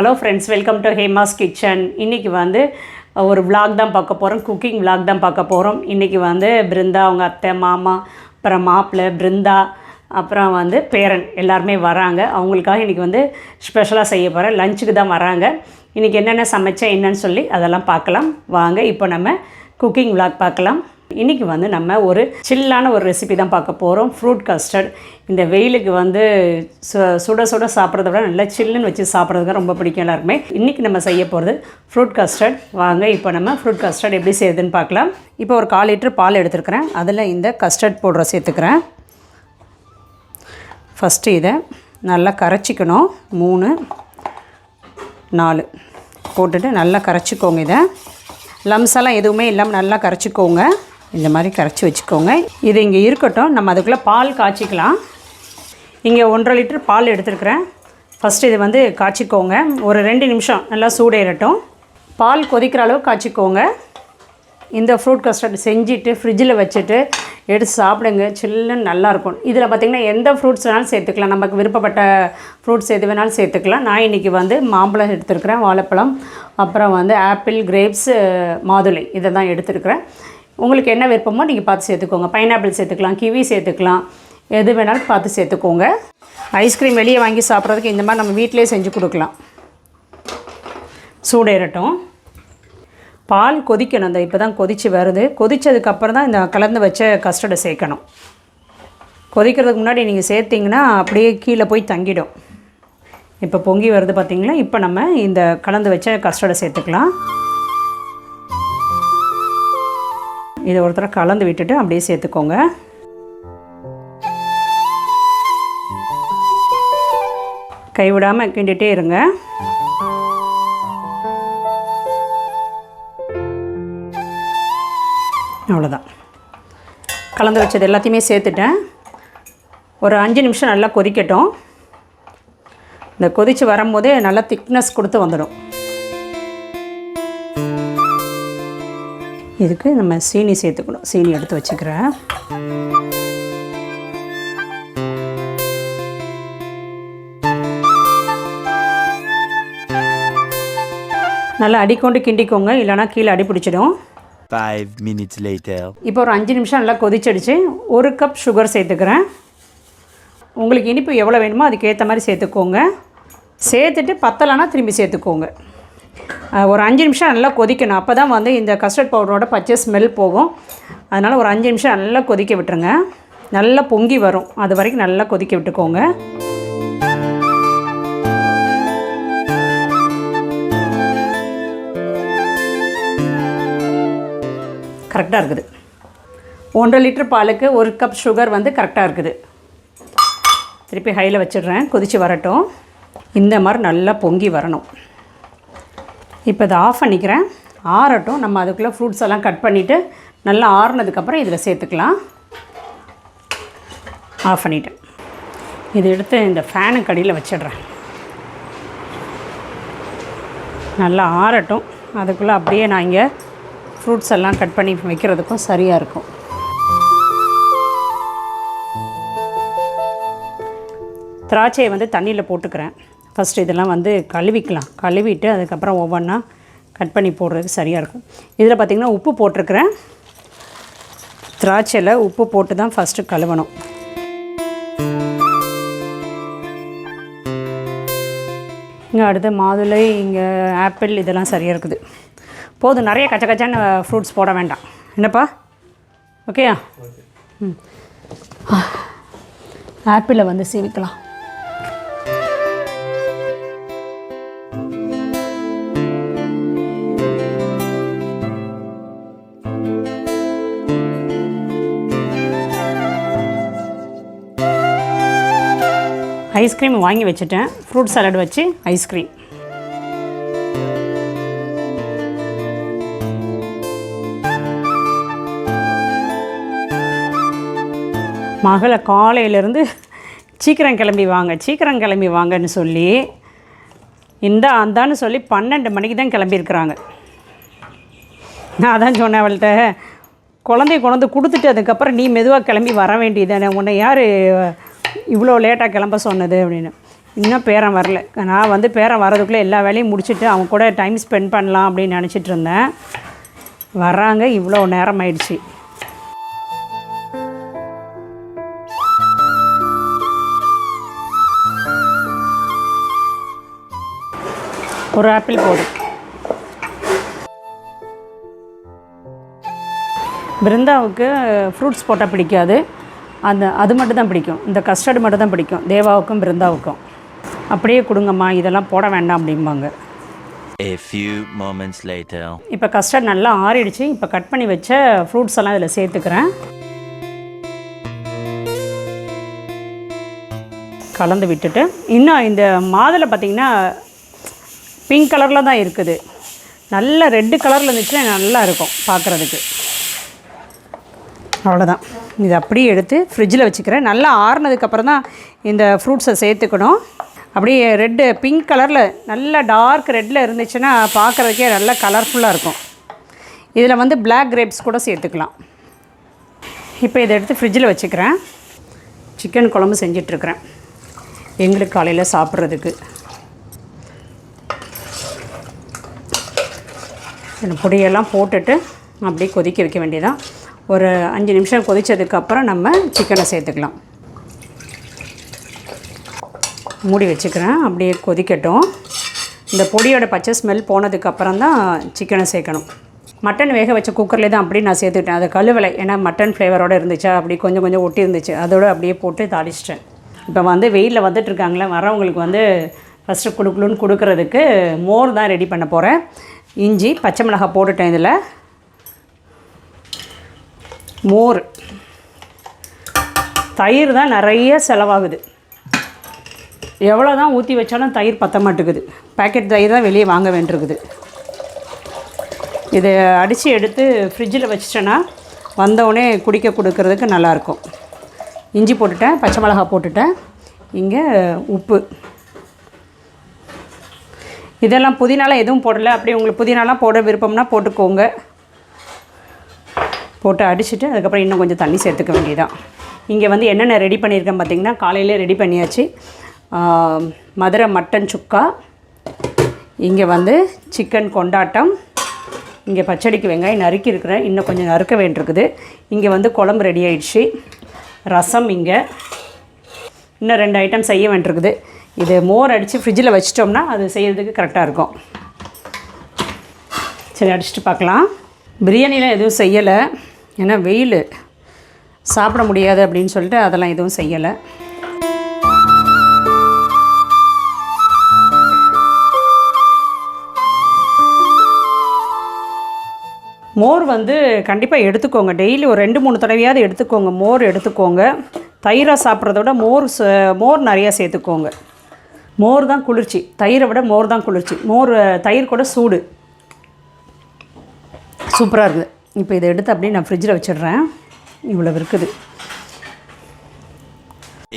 Hello friends welcome to Hema's kitchen இன்றைக்கி வந்து ஒரு விளாக் தான் பார்க்க போகிறோம் குக்கிங் விளாக் தான் பார்க்க போகிறோம் இன்றைக்கி வந்து பிருந்தா அவங்க அத்தை மாமா அப்புறம் மாப்பிள்ளை பிருந்தா அப்புறம் வந்து பேரன் எல்லாருமே வராங்க. அவங்களுக்காக இன்றைக்கி வந்து ஸ்பெஷலாக செய்ய போகிறேன் லஞ்சுக்கு தான் வராங்க. இன்றைக்கி என்னென்ன சமைச்சேன் என்னன்னு சொல்லி அதெல்லாம் பார்க்கலாம். வாங்க இப்போ நம்ம குக்கிங் விளாக் பார்க்கலாம். இன்றைக்கி வந்து நம்ம ஒரு சில்லான ஒரு ரெசிபி தான் பார்க்க போகிறோம் ஃப்ரூட் கஸ்டர்ட் இந்த வெயிலுக்கு வந்து சு சுட சுட சாப்பிட்றத விட நல்லா சில்லுன்னு வச்சு சாப்பிட்றதுக்கு ரொம்ப பிடிக்கும் எல்லாருக்குமே. இன்றைக்கி நம்ம செய்ய போகிறது ஃப்ரூட் கஸ்டர்ட் வாங்க இப்போ நம்ம ஃப்ரூட் கஸ்டர்ட் எப்படி செய்யுதுன்னு பார்க்கலாம். இப்போ ஒரு கால் லிட்டர் பால் எடுத்துருக்கிறேன். அதில் இந்த கஸ்டர்ட் பவுடரை சேர்த்துக்கிறேன். ஃபஸ்ட்டு இதை நல்லா கரைச்சிக்கணும். மூணு நாலு. போட்டுட்டு நல்லா கரைச்சிக்கோங்க இதை. லம்ஸ் எல்லாம் எதுவுமே இல்லாமல் நல்லா கரைச்சிக்கோங்க. இந்த மாதிரி கரைச்சி வச்சுக்கோங்க. இது இங்கே இருக்கட்டும். நம்ம அதுக்குள்ளே பால் காய்ச்சிக்கலாம். இங்கே ஒன்றரை லிட்டர் பால் எடுத்துருக்குறேன். ஃபஸ்ட்டு இது வந்து காய்ச்சிக்கோங்க. ஒரு ரெண்டு நிமிஷம் நல்லா சூடேறட்டும். பால் கொதிக்கிற அளவு காய்ச்சிக்கோங்க. இந்த ஃப்ரூட் கஸ்டர்ட் செஞ்சுட்டு ஃப்ரிட்ஜில் வச்சுட்டு எடுத்து சாப்பிடுங்க. சில்லுன்னு நல்லாயிருக்கும் இதில் பார்த்திங்கன்னா எந்த ஃப்ரூட்ஸ் வேணாலும் சேர்த்துக்கலாம். நமக்கு விருப்பப்பட்ட ஃப்ரூட்ஸ் எது வேணாலும் சேர்த்துக்கலாம். நான் இன்றைக்கி வந்து மாம்பழம் எடுத்துருக்கிறேன். வாழைப்பழம். அப்புறம் வந்து ஆப்பிள் கிரேப்ஸு மாதுளை. இதை தான் எடுத்துருக்கிறேன். உங்களுக்கு என்ன விருப்பமோ நீங்கள் பார்த்து சேர்த்துக்கோங்க. பைனாப்பிள் சேர்த்துக்கலாம் கிவி சேர்த்துக்கலாம். எது வேணாலும் பார்த்து சேர்த்துக்கோங்க. ஐஸ்கிரீம் வெளியே வாங்கி சாப்பிட்றதுக்கு இந்த மாதிரி நம்ம வீட்டிலே செஞ்சு கொடுக்கலாம். சூடேறட்டும். பால் கொதிக்கணும். அந்த இப்போ தான் கொதித்து வருது கொதித்ததுக்கப்புறம் தான் இந்த கலந்து வச்ச கஸ்டர்டை சேர்க்கணும். கொதிக்கிறதுக்கு முன்னாடி நீங்கள் சேர்த்திங்கன்னா அப்படியே கீழே போய் தங்கிடும். இப்போ பொங்கி வருது பார்த்தீங்களா இப்போ நம்ம இந்த கலந்து வச்ச கஸ்டர்டை சேர்த்துக்கலாம். இதை ஒரு தடவை கலந்து விட்டுட்டு அப்படியே சேர்த்துக்கோங்க. கைவிடாமல் கிண்டிகிட்டே இருங்க. அவ்வளோதான் கலந்து வச்சது எல்லாத்தையுமே சேர்த்துட்டேன். ஒரு அஞ்சு நிமிஷம் நல்லா கொதிக்கட்டும். இந்த கொதித்து வரும்போதே நல்லா திக்னஸ் கொடுத்து வந்துடும். இதுக்கு நம்ம சீனி சேர்த்துக்கணும். சீனி எடுத்து வச்சுக்கிறேன். நல்லா அடிக்கொண்டு கிண்டிக்கோங்க. இல்லைனா கீழே அடி பிடிச்சிடும். Five minutes later. இப்போ ஒரு அஞ்சு நிமிஷம் நல்லா கொதிச்சிடுச்சு ஒரு கப் சுகர் சேர்த்துக்கிறேன். உங்களுக்கு இனிப்பு எவ்வளோ வேணுமோ அதுக்கேற்ற மாதிரி சேர்த்துக்கோங்க. சேர்த்துட்டு பத்தலைன்னா திரும்பி சேர்த்துக்கோங்க. ஒரு அஞ்சு நிமிஷம் நல்லா கொதிக்கணும். அப்போ தான் வந்து இந்த கஸ்டர்ட் பவுடரோட பச்சை ஸ்மெல் போகும். அதனால் ஒரு அஞ்சு நிமிஷம் நல்லா கொதிக்க விட்டுருங்க. நல்லா பொங்கி வரும். அது வரைக்கும் நல்லா கொதிக்க விட்டுக்கோங்க. கரெக்டாக இருக்குது. ஒன்றரை லிட்டர் பாலுக்கு ஒரு கப் சுகர் வந்து கரெக்டாக இருக்குது. திருப்பி ஹையில் வச்சிடுறேன். கொதித்து வரட்டும். இந்த மாதிரி நல்லா பொங்கி வரணும். இப்போ இதை ஆஃப் பண்ணிக்கிறேன். ஆறட்டும் நம்ம அதுக்குள்ளே ஃப்ரூட்ஸ் எல்லாம் கட் பண்ணிவிட்டு நல்லா ஆறுனதுக்கப்புறம் இதில் சேர்த்துக்கலாம். ஆஃப் பண்ணிவிட்டேன் இது எடுத்து இந்த ஃபேனுக்கு அடியில் வச்சிடுறேன். நல்லா ஆறட்டும். அதுக்குள்ளே அப்படியே நான் இங்கே ஃப்ரூட்ஸ் எல்லாம் கட் பண்ணி வைக்கிறதுக்கும் சரியாக இருக்கும். திராட்சையை வந்து தண்ணியில் போட்டுக்கிறேன். ஃபஸ்ட்டு இதெல்லாம் வந்து கழுவிக்கலாம். கழுவிட்டு அதுக்கப்புறம் ஒவ்வொன்றா கட் பண்ணி போடுறதுக்கு சரியாக இருக்கும். இதில் பார்த்திங்கன்னா உப்பு போட்டிருக்கிறேன். திராட்சையில் உப்பு போட்டு தான் ஃபஸ்ட்டு கழுவணும். இங்கே அடுத்து மாதுளை இங்கே ஆப்பிள் இதெல்லாம் சரியாக இருக்குது. போதும் நிறைய கச்ச கச்சான ஃப்ரூட்ஸ் போட வேண்டாம். என்னப்பா? ஓகேயா ம். ஆப்பிளை வந்து சீவிக்கலாம். ஐஸ்கிரீம் வாங்கி வச்சுட்டேன். ஃப்ரூட் சாலட் வச்சு ஐஸ்கிரீம் மகளை காலையிலேருந்து சீக்கிரம் கிளம்பி வாங்க சீக்கிரம் கிளம்பி வாங்கன்னு சொல்லி இந்த அந்தான்னு சொல்லி பன்னெண்டு மணிக்கு தான் கிளம்பியிருக்கிறாங்க. நான் அதான் சொன்னேன் அவள்கிட்ட குழந்தைய கொண்டு கொடுத்துட்டு அதுக்கப்புறம் நீ மெதுவாக கிளம்பி வர வேண்டியதானே உன்னை யார் இவ்வளோ லேட்டாக கிளம்ப சொன்னது அப்படின்னு. இன்னும் பேரன் வரல. நான் வந்து பேரன் வரதுக்குள்ளே எல்லா வேலையும் முடிச்சுட்டு அவங்க கூட டைம் ஸ்பெண்ட் பண்ணலாம் அப்படின்னு நினச்சிட்டு இருந்தேன். வர்றாங்க இவ்வளோ நேரம் ஆயிடுச்சு ஒரு ஆப்பிள் போதும் பிருந்தாவுக்கு ஃப்ரூட்ஸ் போட்டால் பிடிக்காது. அந்த அது மட்டும் தான் பிடிக்கும். இந்த கஸ்டர்டு மட்டும் தான் பிடிக்கும். தேவாவுக்கும் பிருந்தாவுக்கும். அப்படியே கொடுங்கம்மா இதெல்லாம் போட வேண்டாம் அப்படிம்பாங்க. A few moments later. இப்போ கஸ்டர்ட் நல்லா ஆறிடுச்சு. இப்போ கட் பண்ணி வச்ச ஃப்ரூட்ஸ் எல்லாம் இதில் சேர்த்துக்கிறேன். கலந்து விட்டுட்டு இன்னும் இந்த மாதுளை பார்த்திங்கன்னா பிங்க் கலரில் தான் இருக்குது. நல்ல ரெட்டு கலரில் இருந்துச்சுன்னா நல்லா இருக்கும் பார்க்குறதுக்கு அவ்வளோதான் இது அப்படியே எடுத்து ஃப்ரிட்ஜில் வச்சுக்கிறேன் நல்லா ஆறுனதுக்கப்புறம் தான் இந்த ஃப்ரூட்ஸை சேர்த்துக்கணும். அப்படியே ரெட்டு பிங்க் கலரில் நல்ல டார்க் ரெட்டில் இருந்துச்சுன்னா பார்க்குறதுக்கே நல்லா கலர்ஃபுல்லாக இருக்கும். இதில் வந்து பிளாக் கிரேப்ஸ் கூட சேர்த்துக்கலாம். இப்போ இதை எடுத்து ஃப்ரிட்ஜில் வச்சுக்கிறேன். சிக்கன் குழம்பு செஞ்சிட்ருக்கிறேன். எங்களுக்கு காலையில் சாப்பிட்றதுக்கு. பொடியெல்லாம் போட்டுட்டு அப்படியே கொதிக்க வைக்க வேண்டியதான் ஒரு அஞ்சு நிமிஷம் கொதித்ததுக்கப்புறம் நம்ம சிக்கனை சேர்த்துக்கலாம். மூடி வச்சுக்கிறேன். அப்படியே கொதிக்கட்டும். இந்த பொடியோட பச்சை ஸ்மெல் போனதுக்கப்புறம் தான் சிக்கனை சேர்க்கணும். மட்டன் வேக வச்ச குக்கர்லேயே தான் அப்படியே நான் சேர்த்துக்கிட்டேன் அதை கழுவலை. ஏன்னா மட்டன் ஃப்ளேவரோடு இருந்துச்சா? அப்படி கொஞ்சம் கொஞ்சம் ஒட்டி இருந்துச்சு. அதோடு அப்படியே போட்டு தாளிச்சிட்டேன். இப்போ வந்து வெயிலில் வந்துட்டுருக்காங்களே வரவங்களுக்கு வந்து ஃபஸ்ட்டு குடுக்கலுன்னு கொடுக்கறதுக்கு மோர் தான் ரெடி பண்ண போகிறேன் இஞ்சி பச்சை மிளகாய் போட்டுட்டேன் இதில். மோர். தயிர் தான் நிறைய செலவாகுது. எவ்வளோ தான் ஊற்றி வச்சாலும் தயிர் பத்த மாட்டேங்குது. பேக்கெட் தயிர் தான் வெளியே வாங்க வேண்டியிருக்குது. இதை அடித்து எடுத்து ஃப்ரிட்ஜில் வச்சிட்டேன்னா வந்தவுடனே குடிக்க கொடுக்கறதுக்கு நல்லாயிருக்கும். இஞ்சி போட்டுட்டேன் பச்சை மிளகா போட்டுட்டேன். இங்கே உப்பு. இதெல்லாம் புதினாலாம் எதுவும் போடலை. அப்படி உங்களுக்கு புதினாலாம் போட விருப்பம்னா போட்டுக்கோங்க. போட்டு அடிச்சுட்டு அதுக்கப்புறம் இன்னும் கொஞ்சம் தண்ணி சேர்த்துக்க வேண்டியதான் இங்கே வந்து என்னென்ன ரெடி பண்ணியிருக்கேன் பார்த்தீங்கன்னா காலையிலே ரெடி பண்ணியாச்சு. மதுரை மட்டன் சுக்கா இங்கே வந்து சிக்கன் கொண்டாட்டம் இங்கே பச்சடிக்கு வெங்காயம் நறுக்கி இருக்கிறேன். இன்னும் கொஞ்சம் நறுக்க வேண்டியிருக்குது. இங்கே வந்து குழம்பு ரெடி ஆயிடுச்சு. ரசம் இங்கே. இன்னும் ரெண்டு ஐட்டம் செய்ய வேண்டியிருக்குது. இது மோர் அடித்து ஃப்ரிட்ஜில் வச்சிட்டோம்னா அது செய்கிறதுக்கு கரெக்டாக இருக்கும். சரி அடிச்சுட்டு பார்க்கலாம். பிரியாணிலாம் எதுவும் செய்யலை. ஏன்னா வெயில். சாப்பிட முடியாது அப்படின்னு சொல்லிட்டு அதெல்லாம் எதுவும் செய்யலை. மோர் வந்து கண்டிப்பாக எடுத்துக்கோங்க. டெய்லி ஒரு ரெண்டு மூணு தடவையாவது எடுத்துக்கோங்க. மோர் எடுத்துக்கோங்க. தயிரை சாப்பிட்றத விட மோர் மோர் நிறையா சேர்த்துக்கோங்க. மோர் தான் குளிர்ச்சி. தயிரை விட மோர் தான் குளிர்ச்சி. மோர் தயிர் கூட சூடு. சூப்பராக இருக்குது இப்போ இதை எடுத்து அப்படியே நான் ஃப்ரிட்ஜில் வச்சிடுறேன். இவ்வளோ இருக்குது.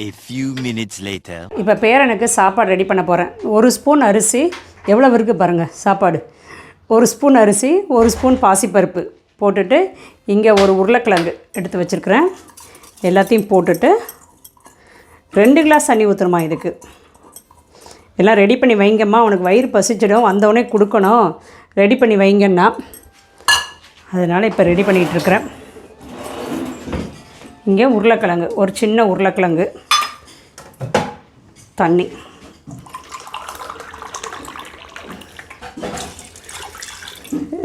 A few minutes later. இப்போ பேரனுக்கு சாப்பாடு ரெடி பண்ண போகிறேன் ஒரு ஸ்பூன் அரிசி எவ்வளோ இருக்குது பாருங்கள் சாப்பாடு. ஒரு ஸ்பூன் அரிசி ஒரு ஸ்பூன் பாசிப்பருப்பு போட்டுட்டு இங்கே ஒரு உருளைக்கிழங்கு எடுத்து வச்சுருக்கிறேன். எல்லாத்தையும் போட்டுட்டு ரெண்டு கிளாஸ் தண்ணி ஊற்றுணுமா இதுக்கு? எல்லாம் ரெடி பண்ணி வைங்கம்மா. உனக்கு வயிறு பசிச்சிடும். வந்தவொடனே கொடுக்கணும். ரெடி பண்ணி வைங்கன்னா அதனால் இப்போ ரெடி பண்ணிகிட்ருக்கிறேன் இங்கே உருளைக்கிழங்கு ஒரு சின்ன உருளைக்கிழங்கு. தண்ணி.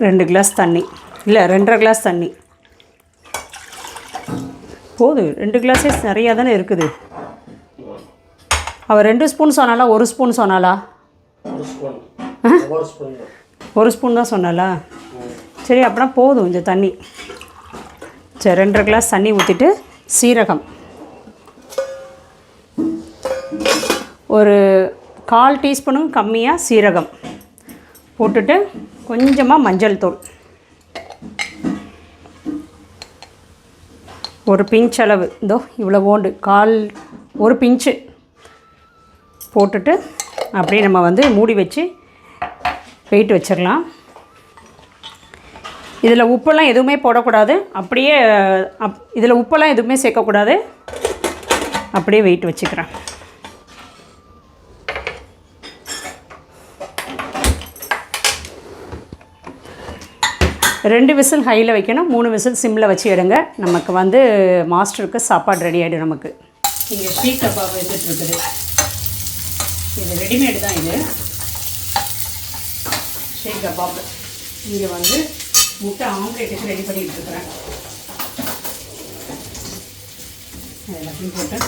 ரெண்டு கிளாஸ் தண்ணி. இல்லை ரெண்டரை கிளாஸ் தண்ணி. போதும் ரெண்டு கிளாஸே நிறையா தானே இருக்குது. அவள் ரெண்டு ஸ்பூன் சொன்னாலா ஒரு ஸ்பூன் சொன்னாலா ஒரு ஸ்பூன் தான். சொன்னாலா சரி அப்படின்னா போதும் இந்த தண்ணி. சரி ரெண்டரை கிளாஸ் தண்ணி ஊற்றிட்டு சீரகம். ஒரு கால் டீஸ்பூனும் கம்மியாக சீரகம் போட்டுட்டு கொஞ்சமாக மஞ்சள் தூள். ஒரு பிஞ்ச் அளவு. இதோ இவ்வளோ ஓண்டு. கால் ஒரு பிஞ்சு போட்டுட்டு அப்படியே நம்ம வந்து மூடி வச்சு வெயிட் வச்சிடலாம். இதில் உப்பெல்லாம் எதுவுமே போடக்கூடாது. அப்படியே அப் இதில் உப்பெல்லாம் எதுவுமே சேர்க்கக்கூடாது. அப்படியே வெயிட் வச்சுக்கிறேன். ரெண்டு விசில் ஹையில் வைக்கணும். மூணு விசில் சிம்மில் வச்சு எடுங்க. நமக்கு வந்து மாஸ்டருக்கு சாப்பாடு ரெடி ஆகிடும் நமக்கு. இங்கே ஸ்வீட் டப்பா வந்துட்டுருக்குது இது ரெடிமேடு தான் இது. ஸ்வீட் டப்பாப்பு இங்கே வந்து முட்டை ஆம்லேட்டுக்கு ரெடி பண்ணிட்டு இருக்கிறேன். எல்லாத்தையும் போட்டு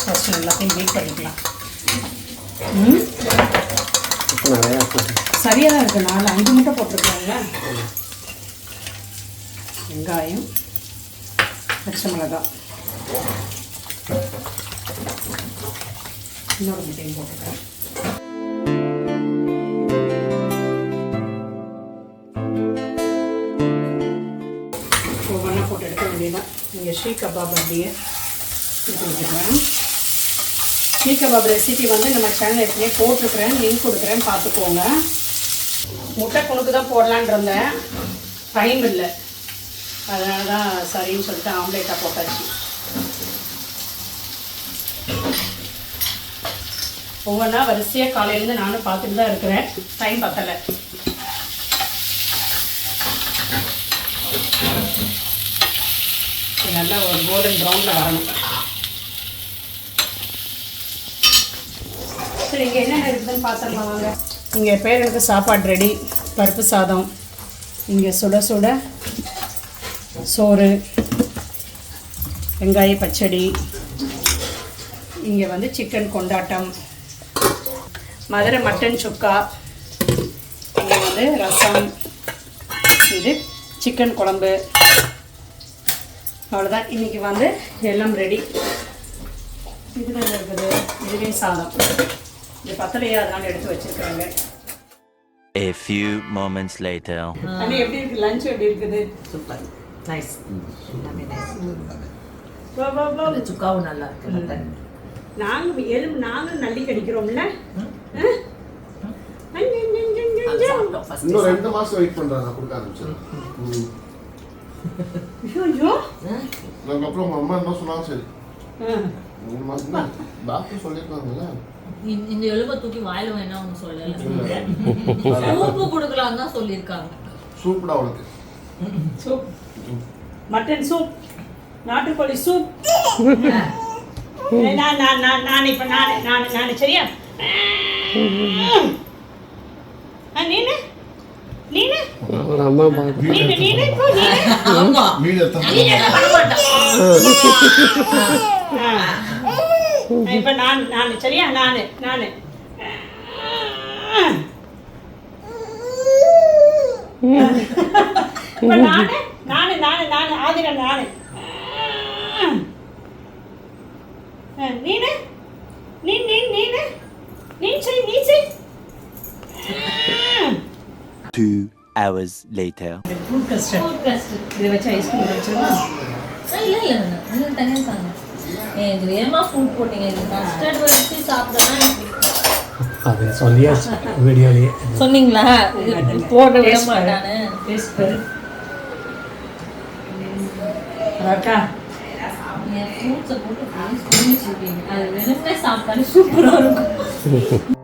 ஃபஸ்ட்டு எல்லாத்தையும் மீட் பண்ணிக்கலாம். ம்? சரியாக தான் இருக்குது நாலு அஞ்சு முட்டை போட்டிருக்காங்க வெங்காயம் பச்சை மிளகா. இன்னொரு முட்டையும் போட்டுக்கிறேன். நீங்கள் இங்கே ஷீ கபாப் அப்படியே எடுத்து வச்சுக்கிறேன். ஷீ கபாப் ரெசிபி வந்து நம்ம சேனல் ஏற்கனவே போட்டிருக்கிறேன். லிங்க் கொடுக்குறேன். பார்த்துக்கோங்க. முட்டை குணுக்கு தான் போடலான் இருந்தேன். டைம் இல்லை. அதனால தான் சரின்னு சொல்லிட்டு ஆம்லேட்டாக போட்டாச்சு. ஒவ்வொன்றா வரிசையாக காலையிலேருந்து நானும் பார்த்துட்டு தான் இருக்கிறேன். டைம் பத்தலை. நல்லா ஒரு கோல்டன் ப்ரௌனில் வரணும். சரி இங்கே என்னென்ன இருக்குதுன்னு பார்த்துடலாம் வாங்க. இங்கே பேருக்கு சாப்பாடு ரெடி. பருப்பு சாதம் இங்கே சுட சுட சோறு வெங்காய பச்சடி இங்கே வந்து சிக்கன் கொண்டாட்டம் மதுரை மட்டன் சுக்கா இங்கே வந்து ரசம் இது சிக்கன் குழம்பு. அவ்வளோதான் இன்றைக்கி வந்து எல்லாம் ரெடி இது என்ன இருக்குது இதுவே சாதம். இது பத்தலையா அதனால எடுத்து வச்சிருக்காங்க. A few moments later. அண்ணே எப்படி இருக்கு? லஞ்ச் எப்படி இருக்குது? சூப்பர். நைஸ் எல்லாமே நைஸ் வா, வா, வா. இந்த சுக்காவும் நல்லா இருக்கு. நல்லா இருக்கு. நாங்க எலும்பு நாங்களும் நள்ளி கடிக்கிறோம்ல. இன்னும் ரெண்டு வெயிட் கொடுக்க. ஐயோ அதுக்கப்புறம் உங்க அம்மா என்ன சொன்னாங்க சரி மூணு மாசம் தான் டாக்டர் சொல்லியிருக்காங்கல்ல இந்த- எலும்பை தூக்கி வாயில வேணா ஒண்ணு சொல்லல சூப்பு கொடுக்கலாம் தான் சொல்லியிருக்காங்க சூப்படா உனக்கு சூப் மட்டன் சூப் நாட்டுக்கோழி சூப் நான் நான் நான் நான் இப்போ நான் நான் நான் சரியா நீனு இப்போ நீனு நீ இப்போ நான் நான் சரியா? நான் நான். நான் நான் நான் நான் நான். நீனு? நீ நீ நீனு? நீ செய் நீ செய். Two hours later. அது சொல்லியாச்சு வீடியோலயே சொன்னீங்களா? போட விட. மாட்டானு அக்கா ஃப்ரூட்ஸை போட்டு அது சாப்பிட்டாலும் இருக்கும்.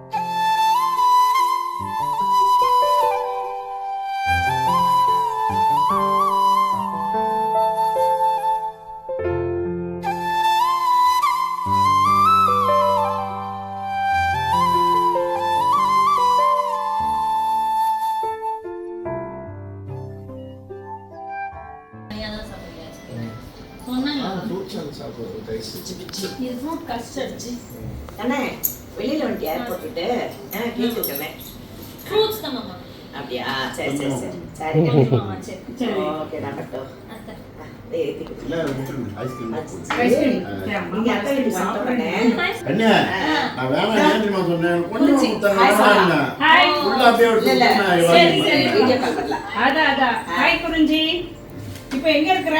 இப்போ எங்க இருக்கிற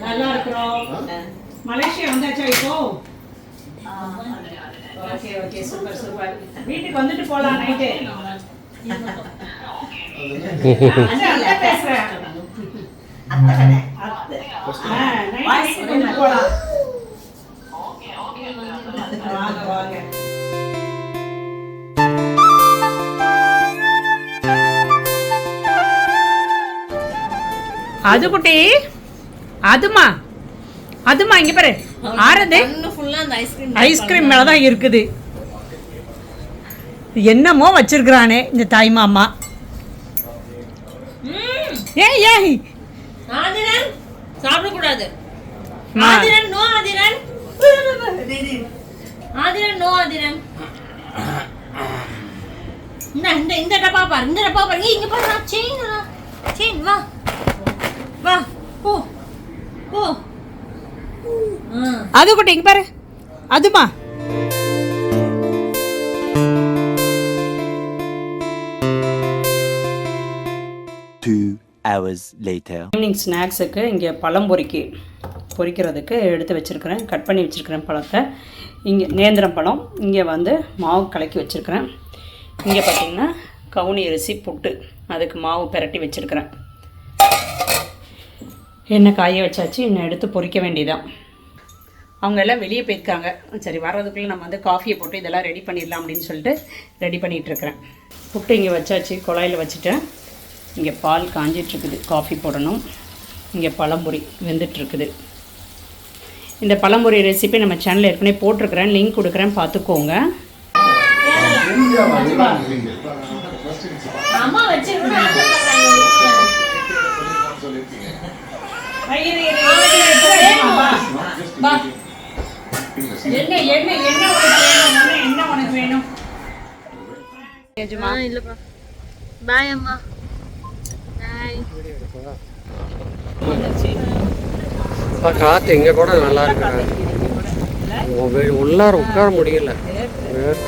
நல்லா இருக்கிறோம் மலேசியா வந்தாச்சா இப்போ ஓகே ஓகே சூப்பர் சூப்பர் வீட்டுக்கு வந்துட்டு போலாம் நைட்டு அது குட்டி அதுமா அதுமா இங்க பாரு. ஆறது ஐஸ்கிரீம் ஐஸ்கிரீம் மேல தான் இருக்குது. என்னமோ வச்சிருக்கிறானே இந்த தாய் மாமா. ஏய் ஏய் ஆதிரன் சாப்பிட கூடாது மா. ஆதிரன் நோ ஆதிரன். ஆதிரன் நோ ஆதிரன். இந்த இந்த டப்பா பாரு இந்த டப்பா பாரு. ஏய், இங்க பாரு செயின் செயின் வா. வா போ போ. அது குட்டி இங்க பாரு. அதுமா. Hours later. ஈவினிங் ஸ்நாக்ஸுக்கு இங்கே பழம் பொறிக்கி பொறிக்கிறதுக்கு எடுத்து வச்சுருக்கிறேன். கட் பண்ணி வச்சுருக்கிறேன் பழத்தை. இங்கே நேந்திரம் பழம் இங்கே வந்து மாவு கலக்கி வச்சுருக்கிறேன். இங்கே பார்த்தீங்கன்னா கவுனி அரிசி புட்டு அதுக்கு மாவு பிரட்டி வச்சுருக்கிறேன். என்ன காய வச்சாச்சு இன்னும் எடுத்து பொறிக்க வேண்டியதான் அவங்க எல்லாம் வெளியே போயிருக்காங்க. சரி வர்றதுக்குள்ளே நம்ம வந்து காஃபியை போட்டு இதெல்லாம் ரெடி பண்ணிடலாம் அப்படின்னு சொல்லிட்டு ரெடி பண்ணிகிட்ருக்கிறேன் புட்டு இங்கே வச்சாச்சு குழாயில் வச்சுட்டேன். இங்கே பால் காஞ்சிட்ருக்குது. காஃபி போடணும். இங்கே பழம்பொரி வெந்துட்டுருக்குது இந்த பழம்பொரி ரெசிபி நம்ம சேனலில் ஏற்கனவே போட்டிருக்கிறேன். லிங்க் கொடுக்குறேன். பார்த்துக்கோங்க. என்ன என்ன என்ன உனக்கு வேணும்? என்ன உனக்கு வேணும்? இல்லப்பா. பாய் அம்மா. பாய் அப்பா, காற்று இங்கே கூட நல்லா இருக்கு உள்ளார உட்கார முடியல. வேறு